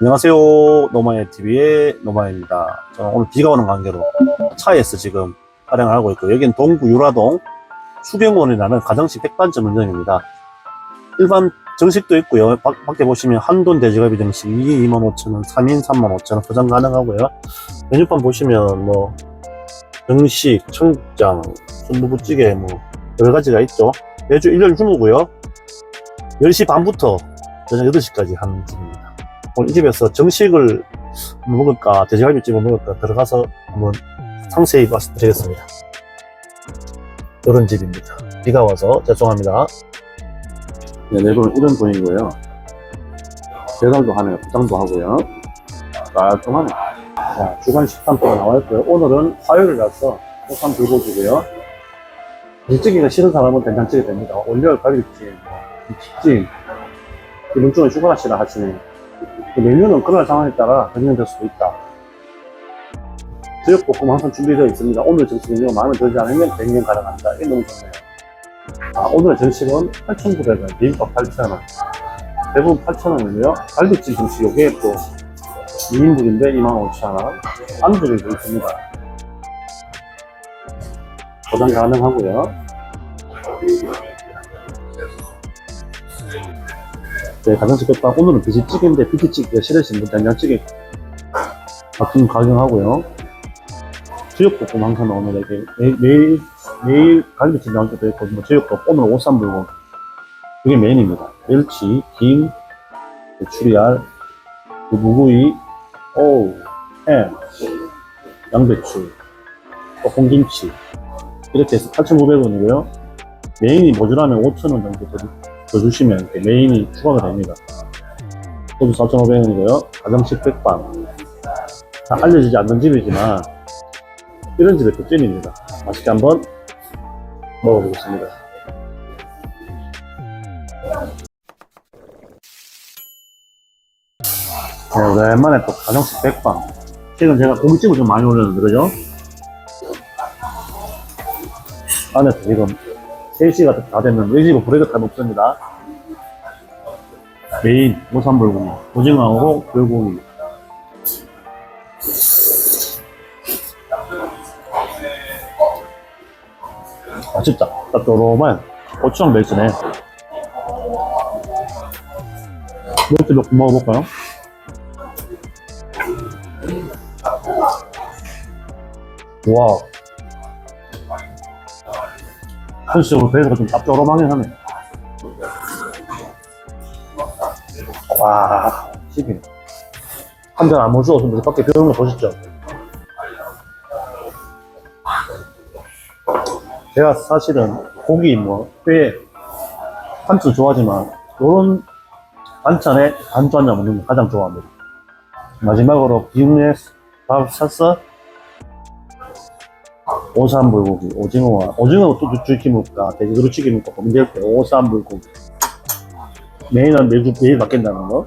안녕하세요. 노마의 TV의 노마입니다. 저는 오늘 비가 오는 관계로 차에서 지금 촬영을 하고 있고, 여기는 동구 유라동 수경원이라는 가정식 백반점 운영입니다. 일반 정식도 있고요. 밖, 밖에 보시면 한돈 돼지갈비 정식 2인 25,000원, 3인 35,000원 포장 가능하고요. 메뉴판 보시면 뭐 정식, 청국장, 순두부찌개 뭐 여러 가지가 있죠. 매주 일요일 휴무고요. 10시 반부터 저녁 8시까지 하는 집입니다. 오늘 이 집에서 정식을 먹을까, 돼지갈비집을 먹을까 들어가서 한번 상세히 말씀드리겠습니다. 이런 집입니다. 비가 와서 죄송합니다. 네, 내부는 이런 분이고요. 배달도 하네요. 부장도 하고요. 깔끔하네. 자, 주간 식단표가 나와 있고요. 오늘은 화요일이라서 호삼 불고기고요. 김치찌개가 싫은 사람은 된장찌개 됩니다. 올리올 갈비찜, 뭐, 김치찜, 이번 주에 휴가하시라 하시네. 그 메뉴는 그날 상황에 따라 변경될 수도 있다. 제육볶음 항상 준비되어 있습니다. 오늘 정식 메뉴가 마음에 들지 않으면 변경 가능합니다. 이게 너무 좋네요. 아, 오늘 정식은 8,900원, 비빔밥 8,000원. 대부분 8,000원이고요. 갈비찜 정식 요게 또 2인분인데 25,000원. 안주를 있습니다. 포장 가능하고요. 네, 가정식 백반 오늘은 비지찌개인데 비지찌개 싫으신 분 된장찌개 같은 가격하고요. 수육볶음 항상 오늘에게 매- 매일 매일 갈비찜 나올 때도 있고 뭐 제육볶음 오늘 오삼 불고 이게 메인입니다. 멸치, 김, 메추리알, 그 무구이, 오우, 햄, 양배추, 또 홍김치 이렇게 해서 8,900원이고요. 메인이 모자라면 5,000원 정도 더, 더 주시면 메인이 추가가 됩니다. 소주 4,500원이고요. 가정식 백반. 다 알려지지 않는 집이지만 이런 집의 특징입니다. 맛있게 한번 먹어보겠습니다. 네, 오랜만에 또 가정식 백반. 최근 제가 고깃집을 좀 많이 올렸는데, 그죠? 안에서 지금 3시가 다 되면 이 집은 브레이크 타임 없습니다. 메인, 모삼불고기, 오징어하고 불고기. 맛있다. 따뜻로만 고추장 베이스네. 이것도 몇 먹어볼까요? 와. 현실적으로 배에서 좀 짭조름하긴 하네. 와, 씹이네. 한잔 안 먹어서 밖에 배우는 거 보셨죠? 제가 사실은 고기, 뭐, 회, 한수 좋아하지만, 요런 반찬에 반주 한잔 먹는 거 가장 좋아합니다. 마지막으로 비빔에 밥 샀어? 오삼 불고기, 오징어와, 오징어 또 두줄기 먹을까, 돼지 두루치기 먹을까 고민될 때 오삼 불고기. 메인은 매주 매일 바뀐다는 거.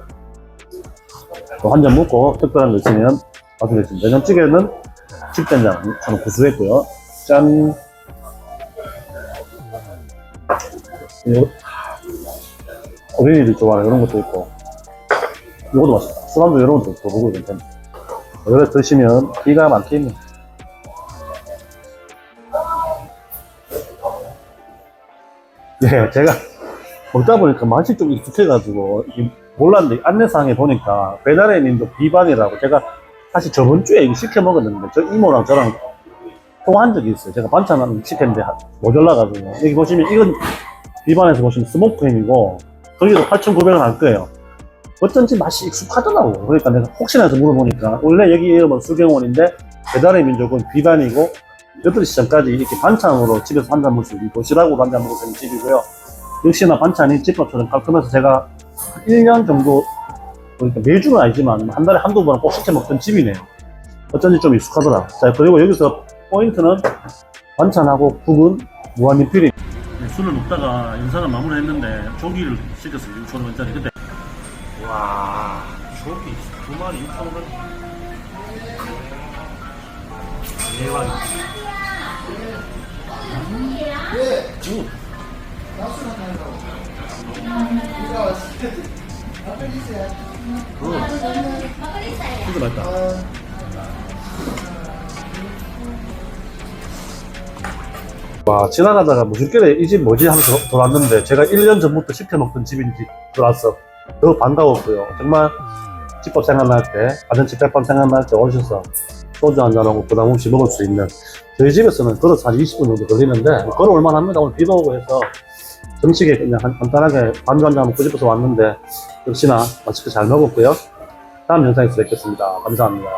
또 한 잔 먹고 특별한 거 있으면 봐주겠습니다. 된장찌개는 집된장 저는 구수했고요. 짠. 이거 어린이들이 좋아하는 이런 것도 있고 이것도 맛있다. 술안주 이런 것도 더 먹어도 괜찮네. 이걸 드시면 기가 막히네. 네, 제가 먹다 보니까 맛이 좀 익숙해가지고 이- 몰랐는데 안내상에 보니까 배달의 님도 비반이라고 제가 사실 저번 주에 시켜 먹었는데 저 이모랑 저랑 통화한 적이 있어요. 제가 반찬 시켰는데 하- 모자라가지고 여기 보시면 이건 비반에서 보시면 스모크햄이고 거기도 8,900원 할 거예요. 어쩐지 맛이 익숙하더라고요. 그러니까 내가 혹시나 해서 물어보니까 원래 여기 이름은 수경원인데 배달의 민족은 비반이고 8시 전까지 이렇게 반찬으로 집에서 한잔 먹을 수 있고 도시락으로 한잔 먹을 수 있는 집이고요. 역시나 반찬이 집밥처럼 깔끔해서 제가 1년 정도 그러니까 매주는 아니지만 한 달에 한두 번은 꼭 시켜 먹던 집이네요. 어쩐지 좀 익숙하더라. 자 그리고 여기서 포인트는 반찬하고 국은 무한리필이 네, 술을 먹다가 인사를 마무리 했는데 조기를 시켰어요. 6,000원짜리 그때 와 조기 두 마리 6,000원 대박 굿 진짜 맛있다. 와, 지나가다가 무심결에 이 집 뭐지 하면서 돌았는데 제가 1년 전부터 시켜먹던 집인지 들어왔어. 더 반가웠고요. 정말 집밥 생각날 때, 가정집 백반 생각날 때 오셔서 소주 한잔하고 부담 없이 먹을 수 있는 저희 집에서는 걸어서 한 20분 정도 걸리는데 걸어올 만 합니다. 오늘 비도 오고 해서 정식에 그냥 간- 간단하게 반주 한잔 먹고 싶어서 왔는데 역시나 맛있게 잘 먹었고요. 다음 영상에서 뵙겠습니다. 감사합니다.